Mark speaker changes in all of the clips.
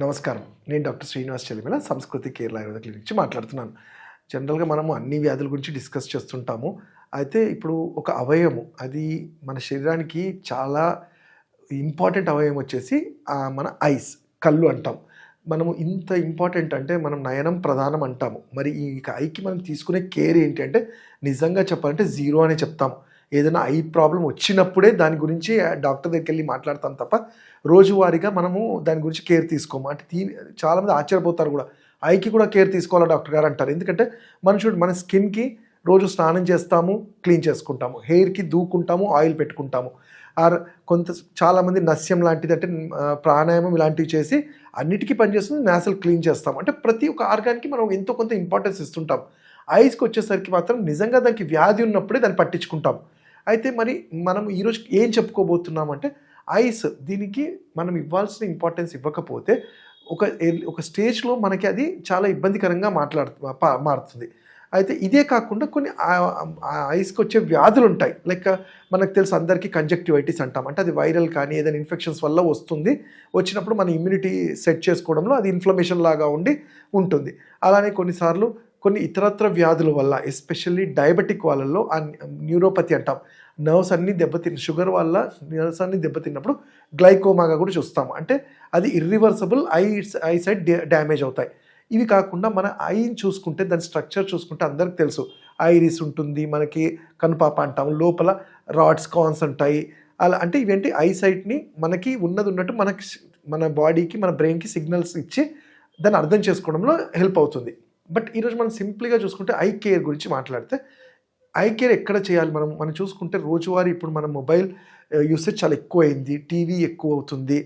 Speaker 1: నమస్కారం. నేను డాక్టర్ శ్రీనివాస్ చెలిమిల సంస్కృతి కేరళ ఆయుర్వేద క్లినిక్ నుంచి మాట్లాడుతున్నాను. జనరల్గా మనము అన్ని వ్యాధుల గురించి డిస్కస్ చేస్తుంటాము. అయితే ఇప్పుడు ఒక అవయవము అది మన శరీరానికి చాలా ఇంపార్టెంట్ అవయవం వచ్చేసి మన ఐస్ కళ్ళు అంటాం. మనము ఇంత ఇంపార్టెంట్ అంటే మనం నయనం ప్రధానం అంటాము. మరి ఈ ఐకి మనం తీసుకునే కేర్ ఏంటి అంటే నిజంగా చెప్పాలంటే జీరో అనే చెప్తాము ఏదైనా ఐ ప్రాబ్లం వచ్చినప్పుడే దాని గురించి డాక్టర్ దగ్గరికి వెళ్ళి మాట్లాడతాం తప్ప రోజువారీగా మనము దాని గురించి కేర్ తీసుకోము. అంటే తీ చాలామంది ఆశ్చర్యపోతారు కూడా. ఐకి కూడా కేర్ తీసుకోవాలా డాక్టర్ గారు అంటారు. ఎందుకంటే మనుషుడు మన స్కిన్కి రోజు స్నానం చేస్తాము క్లీన్ చేసుకుంటాము. హెయిర్కి దూకుంటాము ఆయిల్ పెట్టుకుంటాము. ఆర్ కొంత చాలామంది నస్యం లాంటిది అంటే ప్రాణాయామం ఇలాంటివి చేసి అన్నిటికీ పనిచేస్తుంది నాసల్ క్లీన్ చేస్తాం. అంటే ప్రతి ఒక్క ఆర్గాన్కి మనం ఎంతో కొంత ఇంపార్టెన్స్ ఇస్తుంటాం. ఐస్కి వచ్చేసరికి మాత్రం నిజంగా దానికి వ్యాధి ఉన్నప్పుడే దాన్ని పట్టించుకుంటాం. అయితే మరి మనం ఈరోజు ఏం చెప్పుకోబోతున్నామంటే ఐస్ దీనికి మనం ఇవ్వాల్సిన ఇంపార్టెన్స్ ఇవ్వకపోతే ఒక ఒక స్టేజ్లో మనకి అది చాలా ఇబ్బందికరంగా మాట్లాడు మారుతుంది. అయితే ఇదే కాకుండా కొన్ని ఆ- ఐస్కి వచ్చే వ్యాధులు ఉంటాయి లైక్ మనకు తెలుసు అందరికీ కంజక్టివైటిస్ అంటాం. అంటే అది వైరల్ కానీ ఏదైనా ఇన్ఫెక్షన్స్ వల్ల వస్తుంది. వచ్చినప్పుడు మన ఇమ్యూనిటీ సెట్ చేసుకోవడంలో అది ఇన్ఫ్లమేషన్ లాగా ఉండి ఉంటుంది. అలానే కొన్నిసార్లు కొన్ని ఇతరత్ర వ్యాధుల వల్ల ఎస్పెషల్లీ డయాబెటిక్ వాళ్ళల్లో ఆ న్యూరోపతి అంటాం. నర్వ్స్ అన్ని దెబ్బతిన్న షుగర్ వల్ల నర్వ్స్ అన్ని దెబ్బతిన్నప్పుడు గ్లైకోమాగా కూడా చూస్తాం. అంటే అది irreversible eye I side damage అవుతాయి. ఇవి కాకుండా మన ఐని చూసుకుంటే దాని స్ట్రక్చర్ చూసుకుంటే అందరికి తెలుసు. ఐరిస్ ఉంటుంది మనకి కనుపాప అంటాం. లోపల రాడ్స్ కాన్స్ ఉంటాయి. అలా అంటే ఇవేంటి? ఐ సైట్ని మనకి ఉన్నది ఉన్నట్టు మనకి మన బాడీకి మన బ్రెయిన్కి సిగ్నల్స్ ఇచ్చి దాన్ని అర్థం చేసుకోవడంలో హెల్ప్ అవుతుంది. బట్ ఈరోజు మనం సింపుల్గా చూసుకుంటే ఐ కేర్ గురించి మాట్లాడితే ఐ కేర్ ఎక్కడ చేయాలి? మనం మనం చూసుకుంటే రోజువారీ ఇప్పుడు మన మొబైల్ యూసేజ్ చాలా ఎక్కువ అయింది టీవీ ఎక్కువ అవుతుంది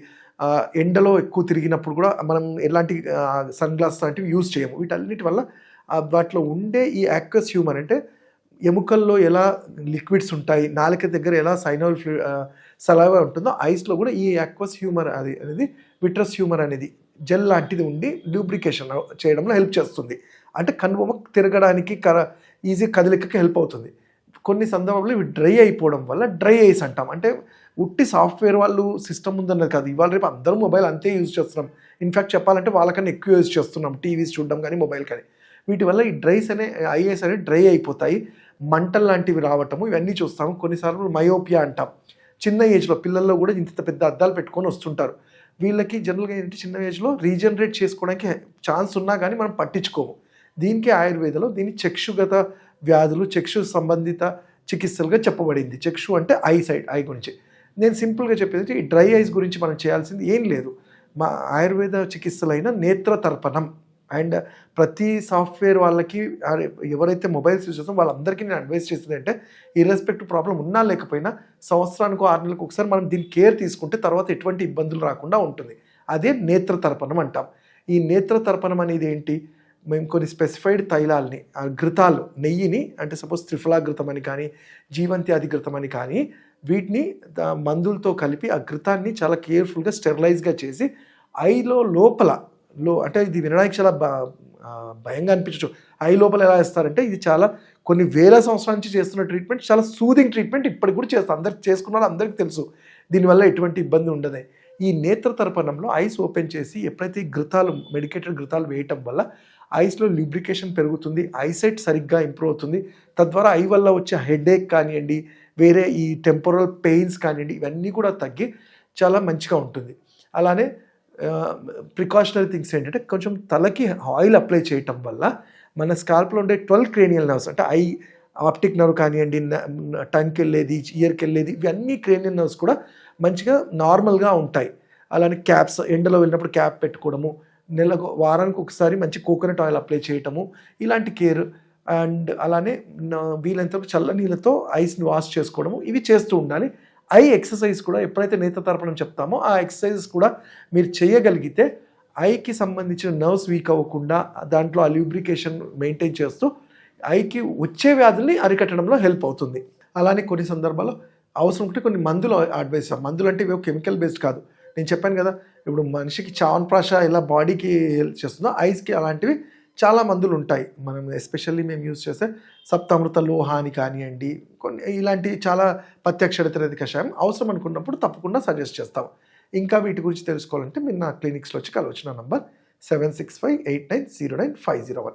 Speaker 1: ఎండలో ఎక్కువ తిరిగినప్పుడు కూడా మనం ఎలాంటి సన్ గ్లాస్ లాంటివి యూజ్ చేయము. వీటన్నిటి వల్ల వాటిలో ఉండే ఈ యాక్వస్ హ్యూమర్ అంటే ఎముకల్లో ఎలా లిక్విడ్స్ ఉంటాయి నాలుక దగ్గర ఎలా సైనోల్ ఫ్లూ సలవా ఉంటుందో ఐస్లో కూడా ఈ యాక్వస్ హ్యూమర్ అది అనేది విట్రస్ హ్యూమర్ అనేది జెల్ లాంటిది ఉండి లూబ్రికేషన్ చేయడంలో హెల్ప్ చేస్తుంది. అంటే కనుబొమ్మ తిరగడానికి కర ఈజీ కదలికకి హెల్ప్ అవుతుంది. కొన్ని సందర్భాల్లో ఇవి డ్రై అయిపోవడం వల్ల డ్రై ఐస్ అంటాం. అంటే ఉట్టి సాఫ్ట్వేర్ వాళ్ళు సిస్టమ్ ఉందన్నది కాదు. ఇవాళ రేపు అందరూ మొబైల్ అంతే యూజ్ చేస్తున్నాం. ఇన్ఫ్యాక్ట్ చెప్పాలంటే వాళ్ళకన్నా ఎక్కువ యూజ్ చేస్తున్నాం. టీవీస్ చూడడం కానీ మొబైల్ కానీ. వీటి వల్ల ఈ డ్రైస్ అనే ఐఏస్ అనేవి డ్రై అయిపోతాయి. మంటలు లాంటివి రావటము ఇవన్నీ చూస్తాము. కొన్నిసార్లు మయోపియా అంటాం. చిన్న ఏజ్లో పిల్లల్లో కూడా ఇంత పెద్ద అద్దాలు పెట్టుకొని వస్తుంటారు. వీళ్ళకి జనరల్గా ఏంటి చిన్న ఏజ్లో రీజనరేట్ చేసుకోవడానికి ఛాన్స్ ఉన్నా కానీ మనం పట్టించుకోము. దీనికి ఆయుర్వేదలో దీన్ని చక్షుగత వ్యాధులు చక్షు సంబంధిత చికిత్సలుగా చెప్పబడింది. చక్షు అంటే ఐ సైడ్ ఐ గురించి. నేను సింపుల్గా చెప్పేది ఈ డ్రై ఐస్ గురించి మనం చేయాల్సింది ఏం లేదు. మా ఆయుర్వేద చికిత్సలైన నేత్ర తర్పణం. అండ్ ప్రతి సాఫ్ట్వేర్ వాళ్ళకి ఎవరైతే మొబైల్స్ యూజ్ చేస్తారో వాళ్ళందరికీ నేను అడ్వైస్ చేసేది అంటే ఇర్రెస్పెక్టివ్ ప్రాబ్లం ఉన్నా లేకపోయినా సంవత్సరానికి ఆరు నెలలకు ఒకసారి మనం దీని కేర్ తీసుకుంటే తర్వాత ఎటువంటి ఇబ్బందులు రాకుండా ఉంటుంది. అదే నేత్ర తర్పణం అంటాం. ఈ నేత్ర తర్పణం అనేది ఏంటి? మేము కొన్ని స్పెసిఫైడ్ తైలాల్ని ఆ ఘృతాలు నెయ్యిని అంటే సపోజ్ త్రిఫలాఘృతం అని కానీ జీవంతి అధిఘృతం అని కానీ వీటిని మందులతో కలిపి ఆ ఘృతాన్ని చాలా కేర్ఫుల్గా స్టెరిలైజ్గా చేసి ఐలో లోపల లో అంటే ఇది వినడానికి చాలా భయంగా అనిపించచ్చు. ఐ లోపల ఎలా ఇస్తారంటే ఇది చాలా కొన్ని వేల సంవత్సరాల నుంచి చేస్తున్న ట్రీట్మెంట్ చాలా సూదింగ్ ట్రీట్మెంట్ ఇప్పటికి కూడా చేస్తారు అందరికి చేసుకున్న అందరికీ తెలుసు. దీనివల్ల ఎటువంటి ఇబ్బంది ఉండదు. ఈ నేత్ర తర్పణంలో ఐస్ ఓపెన్ చేసి ఎప్పుడైతే గృతాలు మెడికేటెడ్ గృతాలు వేయటం వల్ల ఐస్లో లిబ్రికేషన్ పెరుగుతుంది ఐసైట్ సరిగ్గా ఇంప్రూవ్ అవుతుంది. తద్వారా ఐ వల్ల వచ్చే హెడేక్ కానివ్వండి వేరే ఈ టెంపరల్ పెయిన్స్ కానివ్వండి ఇవన్నీ కూడా తగ్గి చాలా మంచిగా ఉంటుంది. అలానే ప్రికాషనరీ థింగ్స్ ఏంటంటే కొంచెం తలకి ఆయిల్ అప్లై చేయటం వల్ల మన స్కాల్ప్లో ఉండే ట్వెల్వ్ క్రేనియల్ నర్వ్స్ అంటే ఐ ఆప్టిక్ నర్వ్ కానివ్వండి టంగ్కి వెళ్ళేది ఇయర్కి వెళ్ళేది ఇవన్నీ క్రేనియల్ నర్వ్స్ కూడా మంచిగా నార్మల్గా ఉంటాయి. అలానే క్యాప్స్ ఎండలో వెళ్ళినప్పుడు క్యాప్ పెట్టుకోవడము నెల వారానికి ఒకసారి మంచి కోకోనట్ ఆయిల్ అప్లై చేయటము ఇలాంటి కేర్ అండ్ అలానే నా- వీలైనంత వరకు చల్ల నీళ్ళతో ఐస్ని వాష్ చేసుకోవడము ఇవి చేస్తూ ఉండాలి. ఐ ఎక్సర్సైజ్ కూడా ఎప్పుడైతే నేత తర్పణం చెప్తామో ఆ ఎక్సర్సైజెస్ కూడా మీరు చేయగలిగితే ఐకి సంబంధించిన నర్వ్స్ వీక్ అవ్వకుండా దాంట్లో ఆ ల్యూబ్రికేషన్ మెయింటైన్ చేస్తూ ఐకి వచ్చే వ్యాధుల్ని అరికట్టడంలో హెల్ప్ అవుతుంది. అలానే కొన్ని సందర్భాల్లో అవసరం ఉంటే కొన్ని మందులు అడ్వైస్ మందులు అంటే ఇవి కెమికల్ బేస్డ్ కాదు. నేను చెప్పాను కదా ఇప్పుడు మనిషికి చావన్ ప్రాష ఎలా బాడీకి హెల్ప్ చేస్తుందో ఐస్కి అలాంటివి చాలా మందులు ఉంటాయి. మనం ఎస్పెషల్లీ మేము యూజ్ చేసే సప్తామృత లోహాని కానివ్వండి కొన్ని ఇలాంటి చాలా ప్రత్యక్ష కషాయం అవసరం అనుకున్నప్పుడు తప్పకుండా సజెస్ట్ చేస్తాం. ఇంకా వీటి గురించి తెలుసుకోవాలంటే మీరు నా క్లినిక్స్లో వచ్చి కలవచ్చు. నా number seven six five eight nine zero nine five zero one.